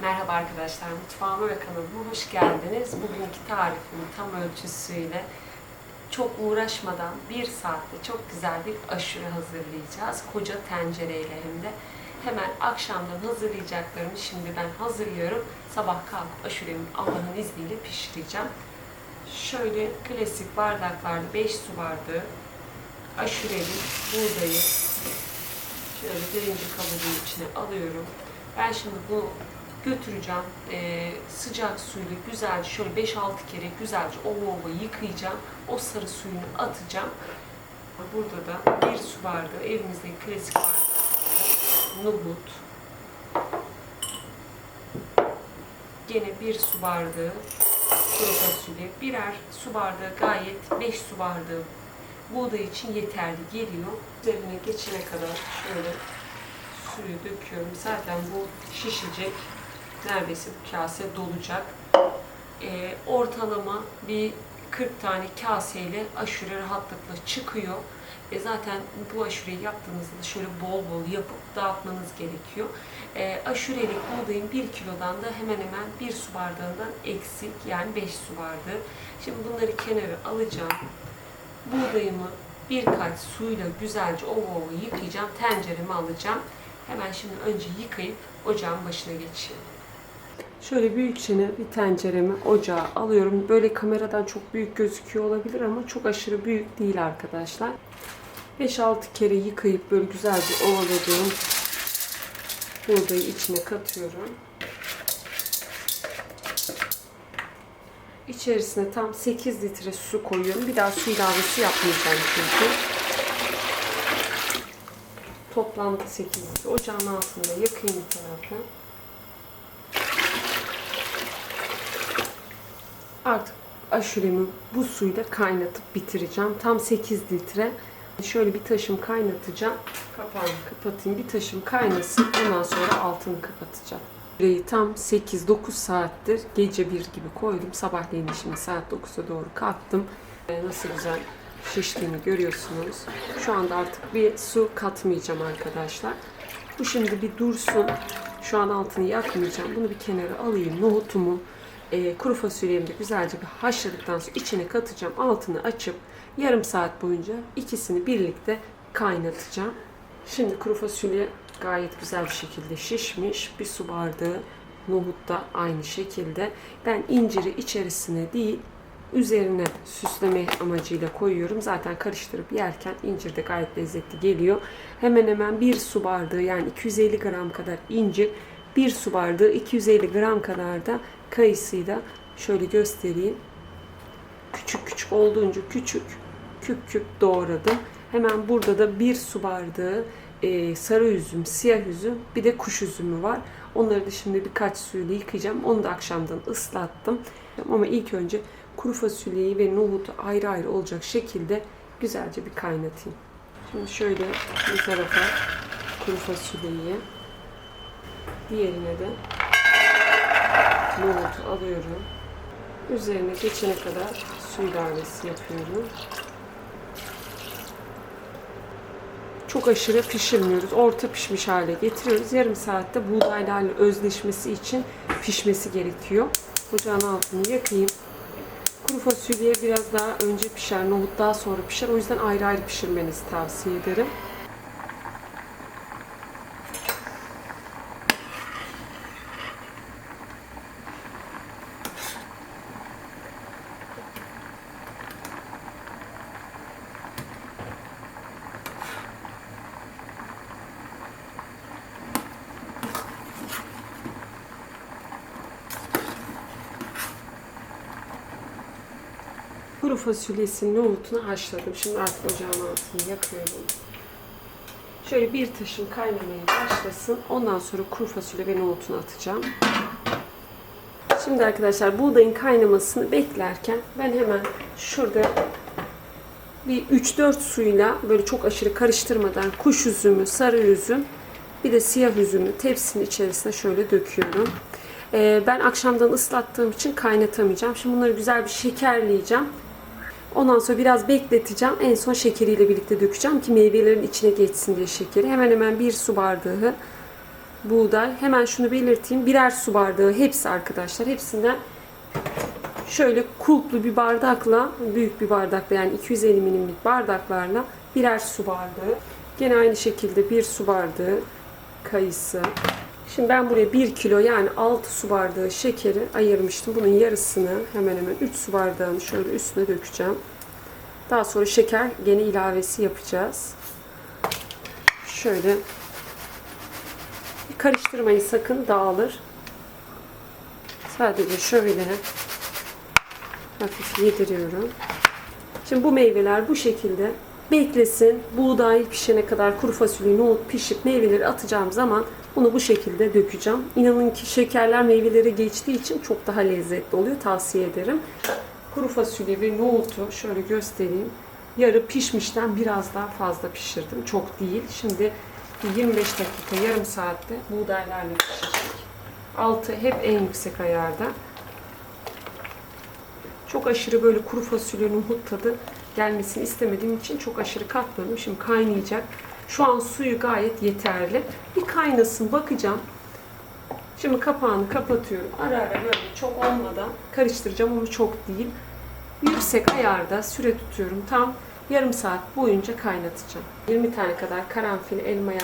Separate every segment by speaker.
Speaker 1: Merhaba arkadaşlar, mutfağıma ve kanalıma hoş geldiniz. Bugünkü tarifimi tam ölçüsüyle çok uğraşmadan bir saatte çok güzel bir aşure hazırlayacağız. Koca tencereyle hem de. Hemen akşamdan hazırlayacaklarımı şimdi ben hazırlıyorum. Sabah kalkıp aşuremi Allah'ın izniyle pişireceğim. Şöyle klasik bardaklarda 5 su bardağı aşureli buğdayı şöyle birinci kabuğun içine alıyorum. Ben şimdi bu götüreceğim. Ee, sıcak suyla güzelce şöyle 5-6 kere güzelce ova ova yıkayacağım. O sarı suyunu atacağım. Burada da bir su bardağı evimizdeki klasik bardaklarda nohut. Gene bir su bardağı kuru fasulye. Birer su bardağı gayet 5 su bardağı buğday için yeterli geliyor. Üzerine geçene kadar şöyle suyu döküyorum. Zaten bu şişecek. Neredeyse bu kase dolacak. Ee, ortalama bir 40 tane kaseyle aşure rahatlıkla çıkıyor. E zaten bu aşureyi yaptığınızda da şöyle bol bol yapıp dağıtmanız gerekiyor. E, aşurelik buğdayın 1 kilodan da hemen hemen 1 su bardağından eksik yani 5 su bardağı. Şimdi bunları kenara alacağım. Buğdayımı birkaç suyla güzelce ova ova yıkayacağım. Tencereme alacağım. Hemen şimdi önce yıkayıp ocağın başına geçeyim. Şöyle büyükçene bir tenceremi ocağa alıyorum. Böyle kameradan çok büyük gözüküyor olabilir ama çok aşırı büyük değil arkadaşlar. 5-6 kere yıkayıp böyle güzelce ovaladığım buğdayı içine katıyorum. İçerisine tam 8 litre su koyuyorum. Bir daha su ilavesi yapmayacağım çünkü. Toplamda 8 litre. Ocağın altında yakayım bir tarafı. Artık aşuremi bu suyla kaynatıp bitireceğim. Tam 8 litre. Şöyle bir taşım kaynatacağım. Kapağını kapatayım. Bir taşım kaynasın. Ondan sonra altını kapatacağım. Süreyi tam 8-9 saattir gece 1 gibi koydum. Sabahleyin şimdi saat 9'a doğru kalktım. Ee, Nasıl güzel şiştiğini görüyorsunuz. Şu anda artık bir su katmayacağım arkadaşlar. Bu şimdi bir dursun. Şu an altını yakmayacağım. Bunu bir kenara alayım. Nohutumu, e, kuru fasulyemi de güzelce bir haşladıktan sonra içine katacağım. Altını açıp yarım saat boyunca ikisini birlikte kaynatacağım. Şimdi kuru fasulye gayet güzel bir şekilde şişmiş. Bir su bardağı nohut da aynı şekilde. Ben inciri içerisine değil üzerine süsleme amacıyla koyuyorum. Zaten karıştırıp yerken incir de gayet lezzetli geliyor. Hemen hemen bir su bardağı yani 250 gram kadar incir, bir su bardağı 250 gram kadar da kayısıyı da şöyle göstereyim. Küçük küçük olduğunca küçük küp küp doğradım. Hemen burada da bir su bardağı e, sarı üzüm, siyah üzüm, bir de kuş üzümü var. Onları da şimdi birkaç suyla yıkayacağım. Onu da akşamdan ıslattım. Ama ilk önce kuru fasulyeyi ve nohutu ayrı ayrı olacak şekilde güzelce bir kaynatayım. Şimdi şöyle bir tarafa kuru fasulyeyi, diğerine de nohutu alıyorum. Üzerine geçene kadar su ilavesi yapıyorum. Çok aşırı pişirmiyoruz. Orta pişmiş hale getiriyoruz. Yarım saatte buğdaylarla özleşmesi için pişmesi gerekiyor. Ocağın altını yakayım. Kuru fasulye biraz daha önce pişer, nohut daha sonra pişer. O yüzden ayrı ayrı pişirmenizi tavsiye ederim. Kuru fasulyesinin nohutunu haşladım. Şimdi artık ocağın altını yakıyorum. Şöyle bir taşım kaynamaya başlasın. Ondan sonra kuru fasulye ve nohutunu atacağım. Şimdi arkadaşlar buğdayın kaynamasını beklerken ben hemen şurada bir 3-4 suyla böyle çok aşırı karıştırmadan kuş üzümü, sarı üzüm bir de siyah üzümü tepsinin içerisine şöyle döküyorum. Ee, ben akşamdan ıslattığım için kaynatamayacağım. Şimdi bunları güzel bir şekerleyeceğim. Ondan sonra biraz bekleteceğim. En son şekeriyle birlikte dökeceğim ki meyvelerin içine geçsin diye şekeri. Hemen hemen bir su bardağı buğday. Hemen şunu belirteyim. Birer su bardağı hepsi arkadaşlar. Hepsinden şöyle kulplu bir bardakla, büyük bir bardakla yani 250 milimlik bardaklarla birer su bardağı. Gene aynı şekilde bir su bardağı kayısı. Şimdi ben buraya 1 kilo yani 6 su bardağı şekeri ayırmıştım. Bunun yarısını hemen hemen 3 su bardağını şöyle üstüne dökeceğim. Daha sonra şeker gene ilavesi yapacağız. Şöyle karıştırmayın sakın dağılır. Sadece şöyle hafif yediriyorum. Şimdi bu meyveler bu şekilde beklesin. Buğday pişene kadar kuru fasulye, nohut pişip meyveleri atacağım zaman bunu bu şekilde dökeceğim. İnanın ki şekerler meyvelere geçtiği için çok daha lezzetli oluyor. Tavsiye ederim. Kuru fasulye ve nohutu şöyle göstereyim. Yarı pişmişten biraz daha fazla pişirdim. Çok değil. Şimdi bir 25 dakika, yarım saatte buğdaylarla pişecek. Altı hep en yüksek ayarda. Çok aşırı böyle kuru fasulye nohut tadı gelmesini istemediğim için çok aşırı katmadım. Şimdi kaynayacak. Şu an suyu gayet yeterli. Bir kaynasın bakacağım. Şimdi kapağını kapatıyorum. Ara ara böyle çok olmadan karıştıracağım ama çok değil. Yüksek ayarda süre tutuyorum. Tam yarım saat boyunca kaynatacağım. 20 tane kadar karanfil elmaya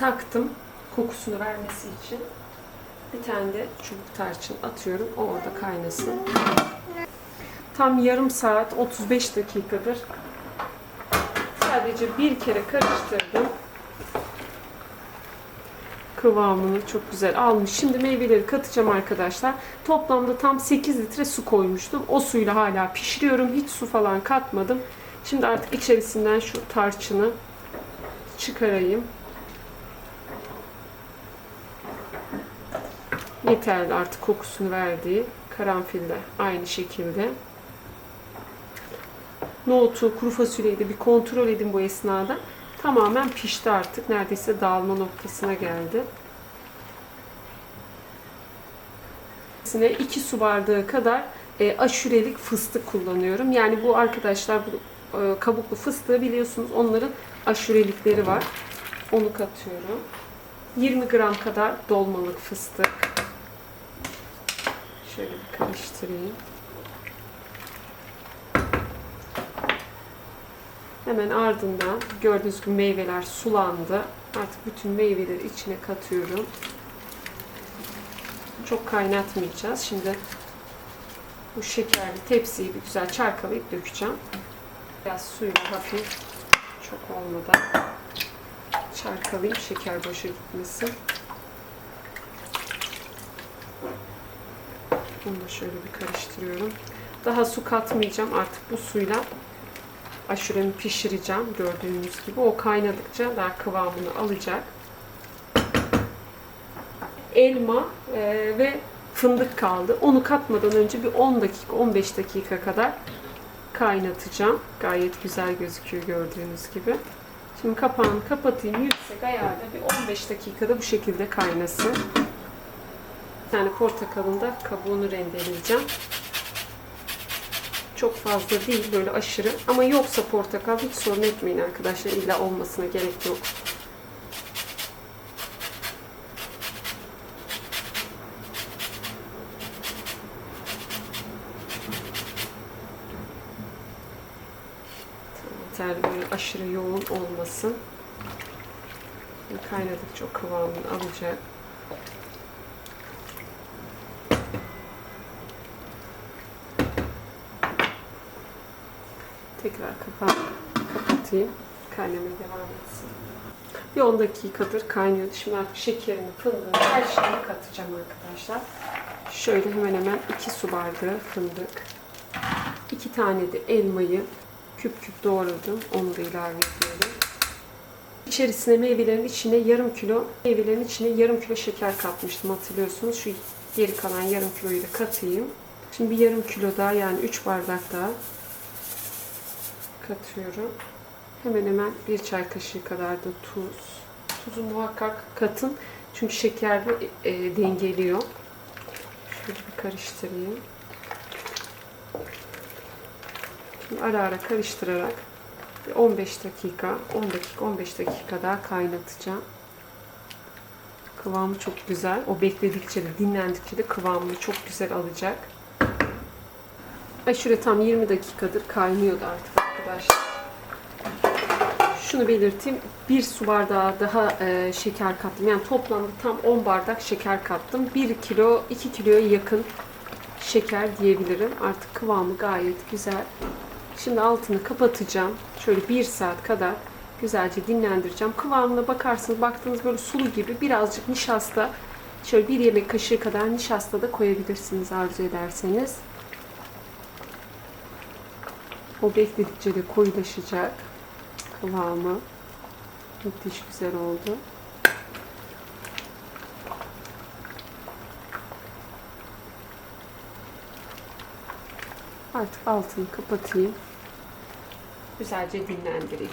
Speaker 1: taktım. Kokusunu vermesi için. Bir tane de çubuk tarçın atıyorum. O orada kaynasın. Tam yarım saat 35 dakikadır. Sadece bir kere karıştırdım. Kıvamını çok güzel almış. Şimdi meyveleri katacağım arkadaşlar. Toplamda tam 8 litre su koymuştum. O suyla hala pişiriyorum. Hiç su falan katmadım. Şimdi artık içerisinden şu tarçını çıkarayım. Yeterli artık kokusunu verdiği. Karanfil de aynı şekilde. Nohutu, kuru fasulyeyi de bir kontrol edin bu esnada. Tamamen pişti artık. Neredeyse dağılma noktasına geldi. İçine 2 su bardağı kadar e, aşurelik fıstık kullanıyorum. Yani bu arkadaşlar bu e, kabuklu fıstığı biliyorsunuz onların aşurelikleri var. Onu katıyorum. 20 gram kadar dolmalık fıstık. Şöyle bir karıştırayım. Hemen ardından gördüğünüz gibi meyveler sulandı. Artık bütün meyveleri içine katıyorum. Çok kaynatmayacağız. Şimdi bu şekerli tepsiyi bir güzel çarkalayıp dökeceğim. Biraz suyla hafif çok olmadan çarkalayayım şeker boşa gitmesin. Bunu da şöyle bir karıştırıyorum. Daha su katmayacağım artık bu suyla aşuremi pişireceğim gördüğünüz gibi. O kaynadıkça daha kıvamını alacak. Elma e, ve fındık kaldı. Onu katmadan önce bir 10 dakika 15 dakika kadar kaynatacağım. Gayet güzel gözüküyor gördüğünüz gibi. Şimdi kapağını kapatayım. Yüksek ayarda bir 15 dakikada bu şekilde kaynasın. Tane portakalın da kabuğunu rendeleyeceğim. Çok fazla değil böyle aşırı. Ama yoksa portakal hiç sorun etmeyin arkadaşlar. İlla olmasına gerek yok. Yeterli böyle aşırı yoğun olmasın. Kaynadıkça o kıvamını alacak. Tekrar kapağı kapatayım. Kaynamaya devam etsin. Bir 10 dakikadır kaynıyordu. Şimdi artık şekerini, fındığını, her şeyini katacağım arkadaşlar. Şöyle hemen hemen 2 su bardağı fındık. 2 tane de elmayı küp küp doğradım. Onu da ilave ediyorum. İçerisine meyvelerin içine yarım kilo, meyvelerin içine yarım kilo şeker katmıştım hatırlıyorsunuz. Şu geri kalan yarım kiloyu da katayım. Şimdi bir yarım kilo daha yani 3 bardak daha katıyorum. Hemen hemen bir çay kaşığı kadar da tuz. Tuzu muhakkak katın. Çünkü şeker de e, dengeliyor. Şöyle bir karıştırayım. Şimdi ara ara karıştırarak 15 dakika, 10 dakika, 15 dakika daha kaynatacağım. Kıvamı çok güzel. O bekledikçe de dinlendikçe de kıvamını çok güzel alacak. Aşure tam 20 dakikadır kaynıyordu artık Şunu belirteyim. Bir su bardağı daha e, şeker kattım. Yani toplamda tam 10 bardak şeker kattım. 1 kilo 2 kiloya yakın şeker diyebilirim. Artık kıvamı gayet güzel. Şimdi altını kapatacağım. Şöyle 1 saat kadar güzelce dinlendireceğim. Kıvamına bakarsınız baktığınız böyle sulu gibi birazcık nişasta şöyle bir yemek kaşığı kadar nişasta da koyabilirsiniz arzu ederseniz. O bekledikçe de koyulaşacak kıvamı. Müthiş güzel oldu. Artık altını kapatayım. Güzelce dinlendireyim.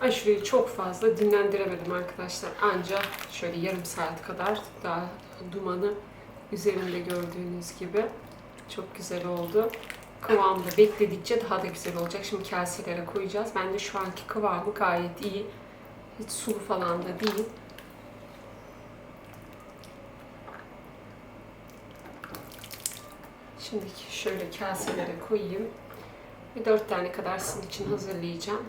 Speaker 1: Aşureyi çok fazla dinlendiremedim arkadaşlar. Ancak şöyle yarım saat kadar daha dumanı üzerinde gördüğünüz gibi çok güzel oldu. Kıvamı da bekledikçe daha da güzel olacak. Şimdi kaselere koyacağız. Bence şu anki kıvamı gayet iyi. Hiç sulu falan da değil. Şimdi şöyle kaselere koyayım. Bir dört tane kadar sizin için hazırlayacağım.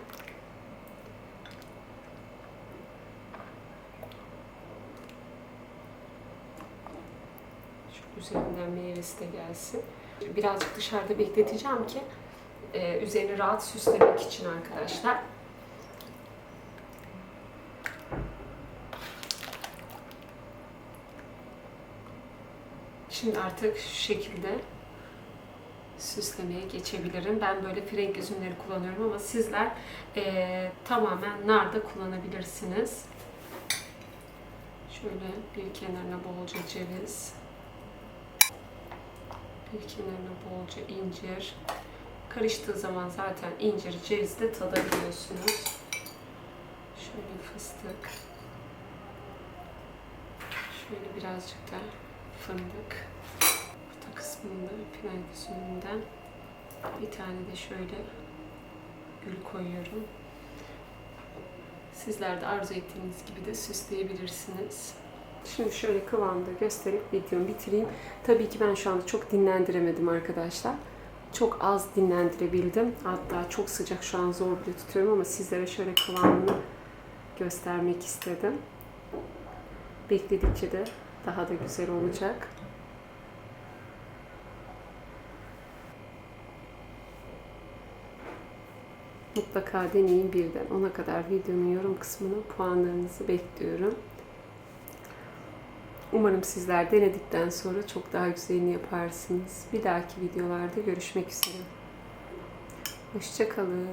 Speaker 1: Şu üzerinden meyvesi de gelsin. Birazcık dışarıda bekleteceğim ki e, üzerini rahat süslemek için arkadaşlar. Şimdi artık şu şekilde süslemeye geçebilirim. Ben böyle frenk üzümleri kullanıyorum ama sizler e, tamamen nar da kullanabilirsiniz. Şöyle bir kenarına bolca ceviz. Bir kenarına bolca incir. Karıştığı zaman zaten incir, ceviz de tadabiliyorsunuz. Şöyle fıstık. Şöyle birazcık da fındık. Orta kısmında pirinç üzümünden bir tane de şöyle gül koyuyorum. Sizler de arzu ettiğiniz gibi de süsleyebilirsiniz. Şimdi şöyle kıvamda gösterip videomu bitireyim. Tabii ki ben şu anda çok dinlendiremedim arkadaşlar. Çok az dinlendirebildim. Hatta çok sıcak şu an zor bile tutuyorum ama sizlere şöyle kıvamını göstermek istedim. Bekledikçe de daha da güzel olacak. Mutlaka deneyin birden. Ona kadar videonun yorum kısmına puanlarınızı bekliyorum. Umarım sizler denedikten sonra çok daha güzelini yaparsınız. Bir dahaki videolarda görüşmek üzere. Hoşçakalın.